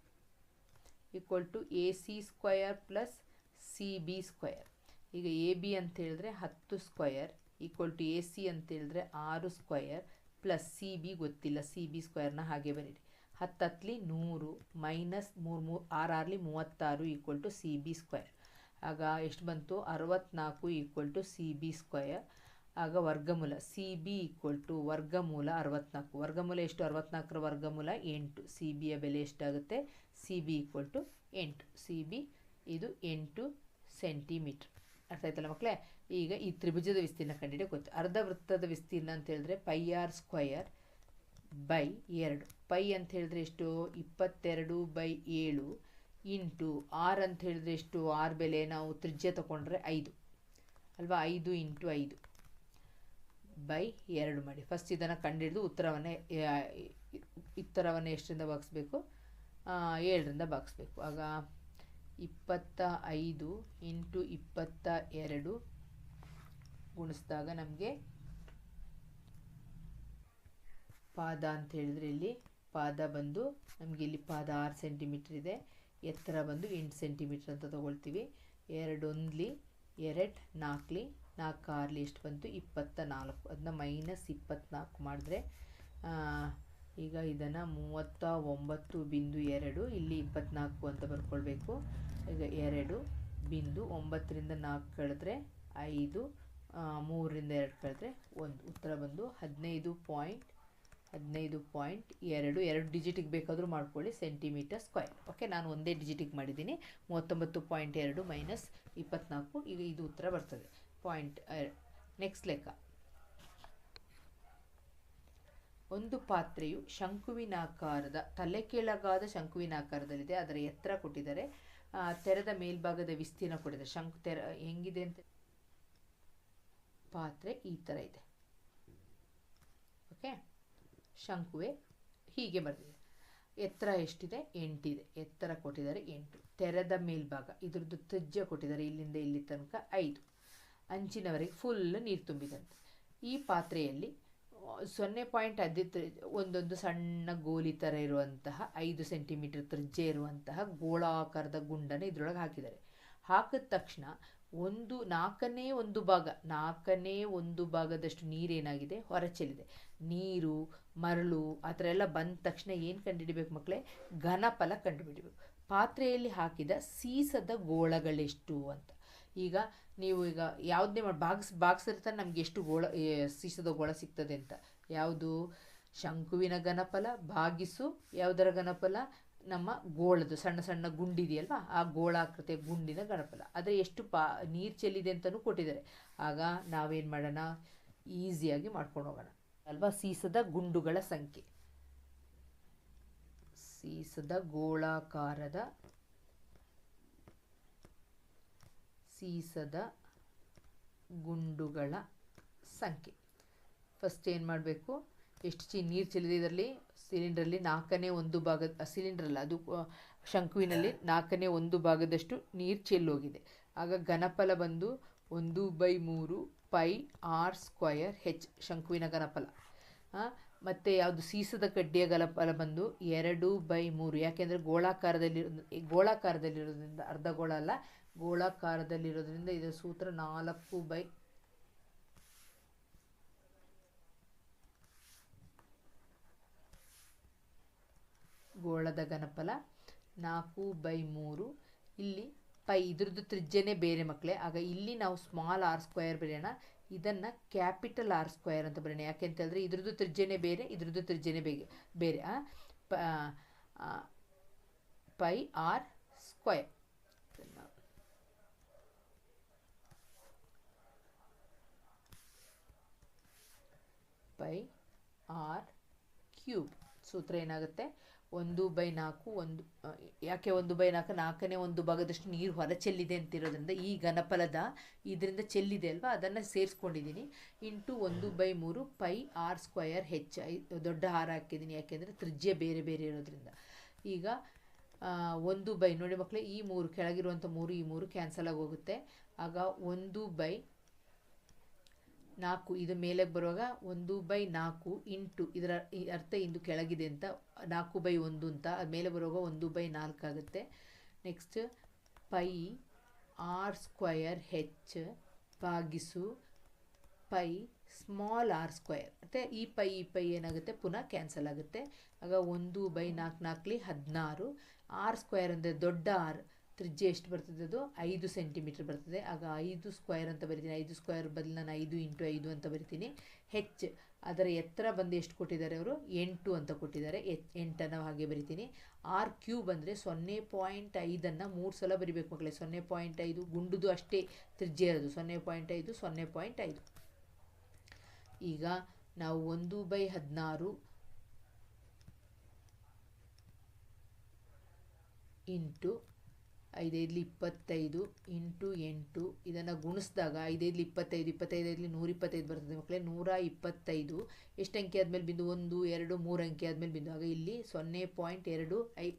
equal to A C square plus C B square ಈಗ ಎ ಬಿ ಅಂತ ಹೇಳಿದ್ರೆ ಹತ್ತು square equal to A C ಅಂತ ಹೇಳಿದ್ರೆ ಆರು square plus C B ಗೊತ್ತಿಲ್ಲ, C B ಸ್ಕ್ವಯರ್ನ ಹಾಗೆ ಬರೀರಿ. ಹತ್ತತ್ಲಿ ನೂರು ಮೈನಸ್ ಮೂರು ಮೂರು ಆರು ಆರ್ಲಿ ಮೂವತ್ತಾರು equal to C B square ಆಗ ಎಷ್ಟು ಬಂತು? ಅರವತ್ತ್ನಾಲ್ಕು equal to C B square ಆಗ ವರ್ಗಮೂಲ ಸಿ ಬಿ ಈಕ್ವಲ್ ಟು ವರ್ಗಮೂಲ ಅರವತ್ನಾಲ್ಕು. ವರ್ಗಮೂಲ ಎಷ್ಟು? ಅರವತ್ನಾಲ್ಕರ ವರ್ಗಮೂಲ ಎಂಟು. ಸಿ ಬಿಯ ಬೆಲೆ ಎಷ್ಟಾಗುತ್ತೆ? ಸಿ ಬಿ ಈಕ್ವಲ್ ಟು ಎಂಟು. ಸಿ ಬಿ ಇದು ಎಂಟು ಸೆಂಟಿಮೀಟ್ರ್ ಅರ್ಥ ಆಯ್ತಲ್ಲ ಮಕ್ಕಳೇ? ಈಗ ಈ ತ್ರಿಭುಜದ ವಿಸ್ತೀರ್ಣ ಕಂಡಿಡಿಯೋ ಗೊತ್ತು. ಅರ್ಧ ವೃತ್ತದ ವಿಸ್ತೀರ್ಣ ಅಂತ ಹೇಳಿದ್ರೆ ಪೈ ಆರ್ ಸ್ಕ್ವಯರ್ ಬೈ ಎರಡು. ಪೈ ಅಂತ ಹೇಳಿದ್ರೆ ಎಷ್ಟು? ಇಪ್ಪತ್ತೆರಡು ಬೈ ಏಳು ಇಂಟು ಆರ್ ಅಂತ ಹೇಳಿದ್ರೆ ಎಷ್ಟು? ಆರ್ ಬೆಲೆ ನಾವು ತ್ರಿಜ್ಯ ತಗೊಂಡ್ರೆ ಐದು. ಅಲ್ವಾ? ಐದು ಇಂಟು ಐದು. ಬೈ ಎರಡು ಮಾಡಿ. ಫಸ್ಟ್ ಇದನ್ನು ಕಂಡುಹಿಡಿದು ಉತ್ತರವನ್ನು ಉತ್ತರವನ್ನು ಎಷ್ಟರಿಂದ ಭಾಗಿಸ್ಬೇಕು ಏಳರಿಂದ ಭಾಗಿಸ್ಬೇಕು ಆಗ ಇಪ್ಪತ್ತ ಐದು ಇಂಟು ಇಪ್ಪತ್ತ ಎರಡು ಗುಣಿಸಿದಾಗ ನಮಗೆ ಪಾದ ಅಂತ ಹೇಳಿದ್ರೆ ಇಲ್ಲಿ ಪಾದ ಬಂದು, ನಮಗೆ ಇಲ್ಲಿ ಪಾದ ಆರು ಸೆಂಟಿಮೀಟ್ರ್ ಇದೆ. ಎತ್ತರ ಬಂದು ಎಂಟು ಸೆಂಟಿಮೀಟ್ರ್ ಅಂತ ತಗೊಳ್ತೀವಿ. ಎರಡೊಂದ್ಲಿ, ಎರಡು ನಾಲ್ಕಲಿ ನಾಲ್ಕು ಆರ್ಲಿ ಎಷ್ಟು ಬಂತು ಇಪ್ಪತ್ತ ನಾಲ್ಕು ಅದನ್ನ ಮೈನಸ್ ಇಪ್ಪತ್ತ್ನಾಲ್ಕು ಮಾಡಿದ್ರೆ ಈಗ ಇದನ್ನು ಮೂವತ್ತ ಒಂಬತ್ತು ಬಿಂದು ಎರಡು, ಇಲ್ಲಿ ಇಪ್ಪತ್ತ್ನಾಲ್ಕು ಅಂತ ಬರ್ಕೊಳ್ಬೇಕು. ಈಗ ಎರಡು ಬಿಂದು ಒಂಬತ್ತರಿಂದ ನಾಲ್ಕು ಕಳೆದ್ರೆ ಐದು ಮೂರರಿಂದ ಎರಡು ಕಳೆದ್ರೆ ಒಂದು. ಉತ್ತರ ಬಂದು ಹದಿನೈದು ಪಾಯಿಂಟ್ ಹದಿನೈದು ಪಾಯಿಂಟ್ ಎರಡು ಎರಡು ಡಿಜಿಟಿಗೆ ಬೇಕಾದರೂ ಮಾಡ್ಕೊಳ್ಳಿ ಸೆಂಟಿಮೀಟರ್ ಸ್ಕ್ವೇರ್ ಓಕೆ ನಾನು ಒಂದೇ ಡಿಜಿಟಿಗೆ ಮಾಡಿದ್ದೀನಿ. ಮೂವತ್ತೊಂಬತ್ತು ಪಾಯಿಂಟ್ ಎರಡು ಮೈನಸ್ ಇಪ್ಪತ್ನಾಲ್ಕು, ಈಗ ಇದು ಉತ್ತರ ಬರ್ತದೆ. ಪಾಯಿಂಟ್ ನೆಕ್ಸ್ಟ್ ಲೆಕ್ಕ ಒಂದು ಪಾತ್ರೆಯು ಶಂಕುವಿನಾಕಾರದ ತಲೆ ಕೆಳಗಾದ ಶಂಕುವಿನಾಕಾರದಲ್ಲಿದೆ, ಅದರ ಎತ್ತರ ಕೊಟ್ಟಿದ್ದಾರೆ. ತೆರೆದ ಮೇಲ್ಭಾಗದ ವಿಸ್ತೀರ್ಣ ಕೊಟ್ಟಿದ್ದಾರೆ. ಶಂಕು ತೆರ, ಹೆಂಗಿದೆ ಅಂತ ಪಾತ್ರೆ ಈ ಥರ ಇದೆ. ಓಕೆ ಶಂಕುವೆ ಹೀಗೆ ಬರ್ತಿದೆ ಎತ್ತರ ಎಷ್ಟಿದೆ? ಎಂಟಿದೆ. ಎತ್ತರ ಕೊಟ್ಟಿದ್ದಾರೆ ಎಂಟು. ತೆರೆದ ಮೇಲ್ಭಾಗ, ಇದ್ರದ್ದು ತ್ರಿಜ್ಯ ಕೊಟ್ಟಿದ್ದಾರೆ, ಇಲ್ಲಿಂದ ಇಲ್ಲಿ ತನಕ ಐದು. ಅಂಚಿನವರೆಗೆ ಫುಲ್ ನೀರು ತುಂಬಿದಂತೆ. ಈ ಪಾತ್ರೆಯಲ್ಲಿ ಸೊನ್ನೆ ಪಾಯಿಂಟ್ ಅದೇ ಒಂದೊಂದು ಸಣ್ಣ ಗೋಲಿ ಥರ ಇರುವಂತಹ ಐದು ಸೆಂಟಿಮೀಟರ್ ತ್ರಿಜ್ಯ ಇರುವಂತಹ ಗೋಳಾಕಾರದ ಗುಂಡನ ಇದರೊಳಗೆ ಹಾಕಿದ್ದಾರೆ. ಹಾಕಿದ ತಕ್ಷಣ ಒಂದು ನಾಲ್ಕನೇ ಒಂದು ಭಾಗ, ನಾಲ್ಕನೇ ಒಂದು ಭಾಗದಷ್ಟು ನೀರೇನಾಗಿದೆ ಹೊರಚೆಲ್ಲಿದೆ. ನೀರು, ಮರಳು, ಆ ಥರ ಎಲ್ಲ ಬಂದ ತಕ್ಷಣ ಏನು ಕಂಡುಹಿಡಿಬೇಕು ಮಕ್ಕಳೇ ಘನಫಲ ಕಂಡುಹಿಡಿಬೇಕು. ಪಾತ್ರೆಯಲ್ಲಿ ಹಾಕಿದ ಸೀಸದ ಗೋಳಗಳೆಷ್ಟು ಅಂತ. ಈಗ ನೀವು ಈಗ ಯಾವುದನ್ನೇ ಮಾಡಿ ಬಾಗ್ಸ್ ಇರ್ತಾರೆ ನಮ್ಗೆ ಎಷ್ಟು ಗೋಳ ಸೀಸದ ಗೋಳ ಸಿಗ್ತದೆ ಅಂತ. ಯಾವುದು? ಶಂಕುವಿನ ಘನಫಲ ಭಾಗಿಸು ಯಾವುದರ ಘನಫಲ? ನಮ್ಮ ಗೋಳದು ಸಣ್ಣ ಸಣ್ಣ ಗುಂಡಿದೆಯಲ್ವಾ? ಆ ಗೋಳಾಕೃತಿಯ ಗುಂಡಿನ ಗಣಪಲ ಆದರೆ ಎಷ್ಟು ಪಾ, ನೀರು ಚೆಲ್ಲಿದೆ ಅಂತಲೂ ಕೊಟ್ಟಿದ್ದಾರೆ. ಆಗ ನಾವೇನು ಮಾಡೋಣ? ಈಸಿಯಾಗಿ ಮಾಡ್ಕೊಂಡು ಹೋಗೋಣ. ಅಲ್ವಾ? ಸೀಸದ ಗುಂಡುಗಳ ಸಂಖ್ಯೆ. ಸೀಸದ ಗೋಳಾಕಾರದ ಸೀಸದ ಗುಂಡುಗಳ ಸಂಖ್ಯೆ. ಫಸ್ಟ್ ಏನು ಮಾಡಬೇಕು? ಎಷ್ಟು ಚಿ ನೀರು ಚೆಲ್ಲಿದೆ ಇದರಲ್ಲಿ ಸಿಲಿಂಡ್ರಲ್ಲಿ ನಾಲ್ಕನೇ ಒಂದು ಭಾಗದ ಸಿಲಿಂಡ್ರಲ್ಲ, ಅದು ಶಂಕುವಿನಲ್ಲಿ ನಾಲ್ಕನೇ ಒಂದು ಭಾಗದಷ್ಟು ನೀರು ಚೆಲ್ಲೋಗಿದೆ. ಆಗ ಘನಫಲ ಬಂದು ಒಂದು ಬೈ ಮೂರು ಪೈ ಆರ್ ಸ್ಕ್ವಯರ್ ಹೆಚ್ ಶಂಕುವಿನ ಘನಫಲ. ಮತ್ತೆ ಯಾವುದು ಸೀಸದ ಕಡ್ಡಿಯ ಗಲಪಲ ಬಂದು ಎರಡು ಬೈ ಮೂರು. ಯಾಕೆಂದರೆ ಗೋಳಾಕಾರದಲ್ಲಿ ಗೋಳಾಕಾರದಲ್ಲಿರೋದ್ರಿಂದ, ಅರ್ಧ ಗೋಳ ಅಲ್ಲ, ಗೋಳಾಕಾರದಲ್ಲಿರೋದ್ರಿಂದ ಇದರ ಸೂತ್ರ ನಾಲ್ಕು ಬೈ ಗೋಳದ ಘನಫಲ ನಾಲ್ಕು ಬೈ ಮೂರು. ಇಲ್ಲಿ ಪೈ, ಇದ್ರದ್ದು ತ್ರಿಜ್ಯನೇ ಬೇರೆ ಮಕ್ಕಳೇ ಆಗ ಇಲ್ಲಿ ನಾವು ಸ್ಮಾಲ್ ಆರ್ ಸ್ಕ್ವಯರ್ ಬರೆಯೋಣ. ಇದನ್ನು ಕ್ಯಾಪಿಟಲ್ ಆರ್ ಸ್ಕ್ವೇರ್ ಅಂತ ಬರೆಯೋಣ ಯಾಕೆ ಅಂತ ಹೇಳಿದ್ರೆ ಇದ್ರದ್ದು ತ್ರಿಜ್ಯನೇ ಬೇರೆ, ಇದ್ರದ್ದು ತ್ರಿಜ್ಯನೇ ಬೇರೆ. ಬೇರೆ pi r square pi r cube. ಸೂತ್ರ ಏನಾಗುತ್ತೆ? ಒಂದು ಬೈ ನಾಲ್ಕು, ಒಂದು ಯಾಕೆ ಒಂದು ಬೈ ನಾಲ್ಕು? ನಾಲ್ಕನೇ ಒಂದು ಭಾಗದಷ್ಟು ನೀರು ಹೊರ ಚೆಲ್ಲಿದೆ ಅಂತಿರೋದ್ರಿಂದ ಈ ಘನಫಲದ ಇದರಿಂದ ಚೆಲ್ಲಿದೆ ಅಲ್ವಾ? ಅದನ್ನು ಸೇರಿಸ್ಕೊಂಡಿದ್ದೀನಿ. ಇಂಟು ಒಂದು ಬೈ ಮೂರು ಪೈ ಆರ್ ಸ್ಕ್ವಯರ್ ಹೆಚ್. ದೊಡ್ಡ ಹಾರ ಹಾಕಿದ್ದೀನಿ. ಯಾಕೆಂದರೆ ತ್ರಿಜ್ಯ ಬೇರೆ ಬೇರೆ ಇರೋದ್ರಿಂದ. ಈಗ ಒಂದು ಬೈ, ನೋಡಿ ಮಕ್ಕಳೇ ಈ ಮೂರು ಕೆಳಗಿರುವಂಥ ಮೂರು, ಈ ಮೂರು ಕ್ಯಾನ್ಸಲ್ ಹೋಗುತ್ತೆ ಆಗ ಒಂದು ಬೈ ನಾಲ್ಕು ಇದು ಮೇಲೆ ಬರುವಾಗ ಒಂದು ಬೈ ನಾಲ್ಕು ಇಂಟು ಇದರ ಅರ್ಥ ಇಂದು ಕೆಳಗಿದೆ ಅಂತ, ನಾಲ್ಕು ಬೈ ಒಂದು ಅಂತ, ಅದು ಮೇಲೆ ಬರುವಾಗ ಒಂದು ಬೈ ನಾಲ್ಕು ಆಗುತ್ತೆ. Next pi r square H ಭಾಗಿಸು ಪೈ ಸ್ಮಾಲ್ ಆರ್ ಸ್ಕ್ವಯರ್ ಮತ್ತು ಈ ಪೈ ಈ ಪೈ ಏನಾಗುತ್ತೆ? ಪುನಃ ಕ್ಯಾನ್ಸಲ್ ಆಗುತ್ತೆ. ಆಗ ಒಂದು ಬೈ ನಾಲ್ಕು ನಾಲ್ಕಲಿ ಹದಿನಾರು. ಆರ್ ಸ್ಕ್ವಯರ್ ಅಂದರೆ ದೊಡ್ಡ ಆರ್ ತ್ರಿಜ್ಯ ಎಷ್ಟು ಬರ್ತದೆ ಅದು? ಐದು ಸೆಂಟಿಮೀಟರ್ ಬರ್ತದೆ. ಆಗ ಐದು ಸ್ಕ್ವೇರ್ ಅಂತ ಬರಿತೀನಿ. ಐದು ಸ್ಕ್ವೇರ್ ಬದಲು ನಾನು ಐದು ಇಂಟು ಐದು ಅಂತ ಬರಿತೀನಿ. ಹೆಚ್ ಅದರ ಎತ್ತರ ಬಂದು ಎಷ್ಟು ಕೊಟ್ಟಿದ್ದಾರೆ ಅವರು? ಎಂಟು ಅಂತ ಕೊಟ್ಟಿದ್ದಾರೆ. ಎತ್ ಎಂಟನ್ನು ಹಾಗೆ ಬರಿತೀನಿ. ಆರ್ ಕ್ಯೂಬ್ ಅಂದರೆ ಸೊನ್ನೆ ಪಾಯಿಂಟ್ ಐದನ್ನು ಮೂರು ಸಲ ಬರಿಬೇಕು ಮಕ್ಕಳೇ. ಸೊನ್ನೆ ಪಾಯಿಂಟ್ ಐದು ಗುಂಡುದು ಅಷ್ಟೇ ತ್ರಿಜ್ಯ ಇರೋದು. ಸೊನ್ನೆ ಪಾಯಿಂಟ್ ಐದು, ಸೊನ್ನೆ ಪಾಯಿಂಟ್ ಐದು. ಈಗ ನಾವು ಒಂದು ಬೈ ಹದಿನಾರು ಇಂಟು ಐದೈದಲಿ ಇಪ್ಪತ್ತೈದು ಇಂಟು ಎಂಟು ಇದನ್ನು ಗುಣಿಸಿದಾಗ ಐದೈದಲಿ ಇಪ್ಪತ್ತೈದು, ಇಪ್ಪತ್ತೈದೈದಲಿ ನೂರ ಇಪ್ಪತ್ತೈದು ಬರ್ತದೆ ಮಕ್ಕಳೇ, ನೂರ ಇಪ್ಪತ್ತೈದು. ಎಷ್ಟು ಅಂಕಿ ಆದಮೇಲೆ ಬಿಂದು? ಒಂದು, ಎರಡು, ಮೂರು ಅಂಕಿ ಆದಮೇಲೆ ಬಿಂದು. ಆಗ ಇಲ್ಲಿ ಸೊನ್ನೆ ಪಾಯಿಂಟ್ ಎರಡು ಐ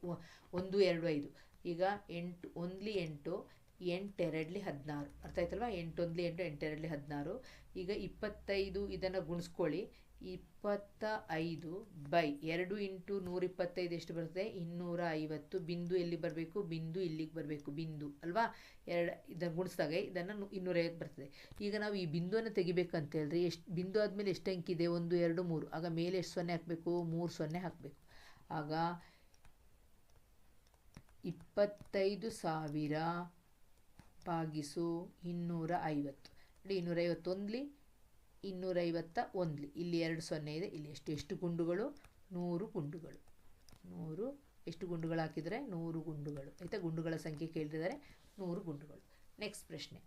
ಒಂದು, ಎರಡು, ಐದು. ಈಗ ಎಂಟು, ಒಂದ್ಲಿ ಎಂಟು ಎಂಟೆರಡ್ಲಿ ಹದಿನಾರು. ಅರ್ಥ ಆಯ್ತಲ್ವಾ? ಎಂಟೊಂದ್ಲಿ ಎಂಟು ಎಂಟೆರಡ್ಲಿ ಹದಿನಾರು. ಈಗ ಇಪ್ಪತ್ತೈದು ಇದನ್ನು ಗುಣಿಸ್ಕೊಳ್ಳಿ. ಇಪ್ಪತ್ತ ಐದು ಬೈ ಎರಡು ಇಂಟು ನೂರ ಇಪ್ಪತ್ತೈದು ಎಷ್ಟು ಬರುತ್ತೆ? ಇನ್ನೂರ ಐವತ್ತು. ಬಿಂದು ಎಲ್ಲಿಗೆ ಬರಬೇಕು? ಬಿಂದು ಇಲ್ಲಿಗೆ ಬರಬೇಕು. ಬಿಂದು, ಅಲ್ವಾ? ಎರಡು ಇದನ್ನು ಗುಣಿಸಿದಾಗ ಇದನ್ನು ಇನ್ನೂರೈವತ್ತು ಬರ್ತದೆ. ಈಗ ನಾವು ಈ ಬಿಂದುವನ್ನು ತೆಗಿಬೇಕಂತ ಹೇಳಿದ್ರೆ ಎಷ್ಟು ಬಿಂದು ಆದಮೇಲೆ ಎಷ್ಟು ಅಂಕಿದೆ ಒಂದು, ಎರಡು, ಮೂರು. ಆಗ ಮೇಲೆ ಎಷ್ಟು ಸೊನ್ನೆ ಹಾಕಬೇಕು? ಮೂರು ಸೊನ್ನೆ ಹಾಕಬೇಕು. ಆಗ ಇಪ್ಪತ್ತೈದು ಸಾವಿರ ಭಾಗಿಸು ಇನ್ನೂರ ಐವತ್ತು. ನೋಡಿ, ಇನ್ನೂರೈವತ್ತೊಂದ್ಲಿ ಇನ್ನೂರೈವತ್ತ ಒಂದ್ಲಿ. ಇಲ್ಲಿ ಎರಡು ಸೊನ್ನೆ ಇದೆ. ಇಲ್ಲಿ ಎಷ್ಟು ಎಷ್ಟು ಗುಂಡುಗಳು? ನೂರು ಗುಂಡುಗಳು. ನೂರು, ಎಷ್ಟು ಗುಂಡುಗಳು ಹಾಕಿದರೆ? ನೂರು ಗುಂಡುಗಳು. ಆಯಿತಾ? ಗುಂಡುಗಳ ಸಂಖ್ಯೆ ಕೇಳ್ತಿದ್ದಾರೆ. ನೂರು ಗುಂಡುಗಳು. ನೆಕ್ಸ್ಟ್ ಪ್ರಶ್ನೆ.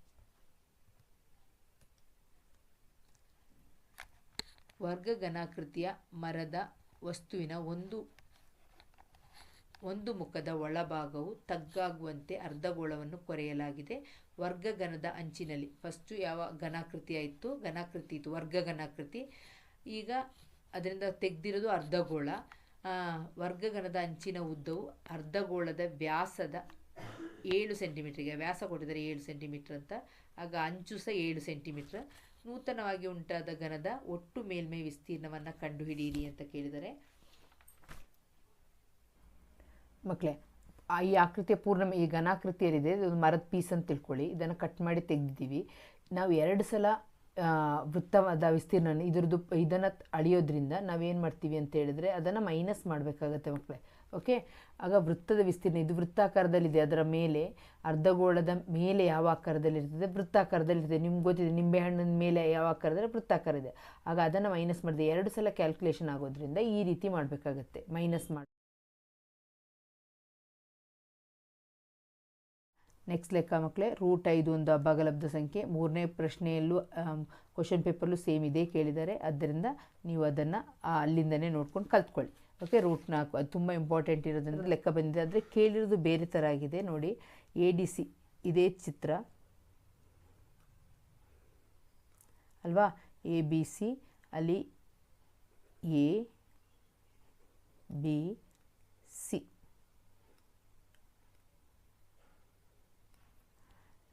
ವರ್ಗ ಘನಾಕೃತಿಯ ಮರದ ವಸ್ತುವಿನ ಒಂದು ಒಂದು ಮುಖದ ಒಳಭಾಗವು ತಗ್ಗಾಗುವಂತೆ ಅರ್ಧಗೋಳವನ್ನು ಕೊರೆಯಲಾಗಿದೆ. ವರ್ಗಘನದ ಅಂಚಿನಲ್ಲಿ. ಫಸ್ಟು ಯಾವ ಘನಾಕೃತಿ ಆಯಿತು ಘನಾಕೃತಿ ಇತ್ತು. ವರ್ಗ ಘನಾಕೃತಿ. ಈಗ ಅದರಿಂದ ತೆಗೆದಿರೋದು ಅರ್ಧಗೋಳ. ಆ, ವರ್ಗಘನದ ಅಂಚಿನ ಉದ್ದವು ಅರ್ಧಗೋಳದ ವ್ಯಾಸದ ಏಳು ಸೆಂಟಿಮೀಟ್ರಿಗೆ. ವ್ಯಾಸ ಕೊಟ್ಟಿದ್ದಾರೆ ಏಳು ಸೆಂಟಿಮೀಟ್ರ್ ಅಂತ. ಆಗ ಅಂಚು ಸಹ ಏಳು ಸೆಂಟಿಮೀಟ್ರ್. ನೂತನವಾಗಿ ಉಂಟಾದ ಘನದ ಒಟ್ಟು ಮೇಲ್ಮೈ ವಿಸ್ತೀರ್ಣವನ್ನು ಕಂಡುಹಿಡಿಯಿರಿ ಅಂತ ಕೇಳಿದರೆ ಮಕ್ಕಳೇ ಈ ಆಕೃತಿಯ ಪೂರ್ಣ ಈ ಘನಾಕೃತಿಯಲ್ಲಿದೆ ಇದು ಮರದ ಪೀಸ್ ಅಂತ ತಿಳ್ಕೊಳ್ಳಿ. ಇದನ್ನು ಕಟ್ ಮಾಡಿ ತೆಗೆದಿದ್ದೀವಿ. ನಾವು ಎರಡು ಸಲ ವೃತ್ತವಾದ ವಿಸ್ತೀರ್ಣ ಇದ್ರದ್ದು ಇದನ್ನು ಅಳಿಯೋದ್ರಿಂದ ನಾವೇನು ಮಾಡ್ತೀವಿ ಅಂತ ಹೇಳಿದ್ರೆ ಅದನ್ನು ಮೈನಸ್ ಮಾಡಬೇಕಾಗತ್ತೆ ಮಕ್ಕಳೇ ಓಕೆ ಆಗ ವೃತ್ತದ ವಿಸ್ತೀರ್ಣ, ಇದು ವೃತ್ತಾಕಾರದಲ್ಲಿದೆ, ಅದರ ಮೇಲೆ, ಅರ್ಧಗೋಳದ ಮೇಲೆ ಯಾವ ಆಕಾರದಲ್ಲಿರ್ತದೆ, ವೃತ್ತಾಕಾರದಲ್ಲಿರ್ತದೆ. ನಿಮ್ಗೆ ಗೊತ್ತಿದೆ ನಿಂಬೆಹಣ್ಣಿನ ಮೇಲೆ ಯಾವ ಆಕಾರದಲ್ಲಿ ವೃತ್ತಾಕಾರ ಇದೆ. ಆಗ ಅದನ್ನು ಮೈನಸ್ ಮಾಡಿದೆ. ಎರಡು ಸಲ ಕ್ಯಾಲ್ಕುಲೇಷನ್ ಆಗೋದ್ರಿಂದ ಈ ರೀತಿ ಮಾಡಬೇಕಾಗತ್ತೆ. ಮೈನಸ್ ಮಾಡಿ ನೆಕ್ಸ್ಟ್ ಲೆಕ್ಕ ಮಕ್ಕಳೇ ರೂಟ್ ಐದು ಒಂದು ಹಬ್ಬಗಲಬ್ಧ ಸಂಖ್ಯೆ, ಮೂರನೇ ಪ್ರಶ್ನೆಯಲ್ಲೂ ಕ್ವಶನ್ ಪೇಪರ್ಲು ಸೇಮ್ ಇದೆ ಕೇಳಿದ್ದಾರೆ. ಅದರಿಂದ ನೀವು ಅದನ್ನು ಅಲ್ಲಿಂದನೇ ನೋಡ್ಕೊಂಡು ಕಲ್ತ್ಕೊಳ್ಳಿ. ಓಕೆ ರೂಟ್ ನಾಲ್ಕು. ಅದು ತುಂಬ ಇಂಪಾರ್ಟೆಂಟ್ ಇರೋದ್ರಿಂದ ಲೆಕ್ಕ ಬಂದಿದೆ. ಆದರೆ ಕೇಳಿರೋದು ಬೇರೆ ಥರ ಆಗಿದೆ. ನೋಡಿ ಎ ಡಿ ಸಿ ಇದೇ ಚಿತ್ರ. ಅಲ್ವಾ? ಎ ಬಿ ಸಿ ಅಲ್ಲಿ ಎ ಬಿ ಸಿ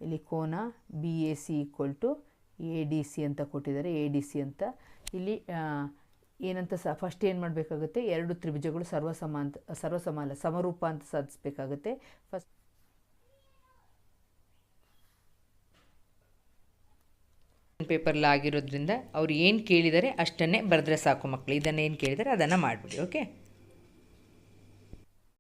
ಇಲ್ಲಿ ಕೋನ B A C equal to A D C ಅಂತ ಕೊಟ್ಟಿದ್ದಾರೆ. ಎ ಡಿ ಸಿ ಅಂತ. ಇಲ್ಲಿ ಏನಂತ ಸ ಫಸ್ಟ್ ಏನು ಮಾಡಬೇಕಾಗುತ್ತೆ? ಎರಡು ತ್ರಿಭುಜಗಳು ಸರ್ವಸಮ ಅಂತ ಸರ್ವಸಮ ಅಲ್ಲ, ಸಮರೂಪ ಅಂತ ಸಾಧಿಸಬೇಕಾಗುತ್ತೆ. ಫಸ್ಟ್ ಪೇಪರ್ಲಾಗಿರೋದ್ರಿಂದ ಅವ್ರು ಏನು ಕೇಳಿದರೆ ಅಷ್ಟನ್ನೇ ಬರೆದ್ರೆ ಸಾಕು ಮಕ್ಕಳು ಇದನ್ನು ಏನು ಕೇಳಿದರೆ ಅದನ್ನು ಮಾಡಿಬಿಡಿ ಓಕೆ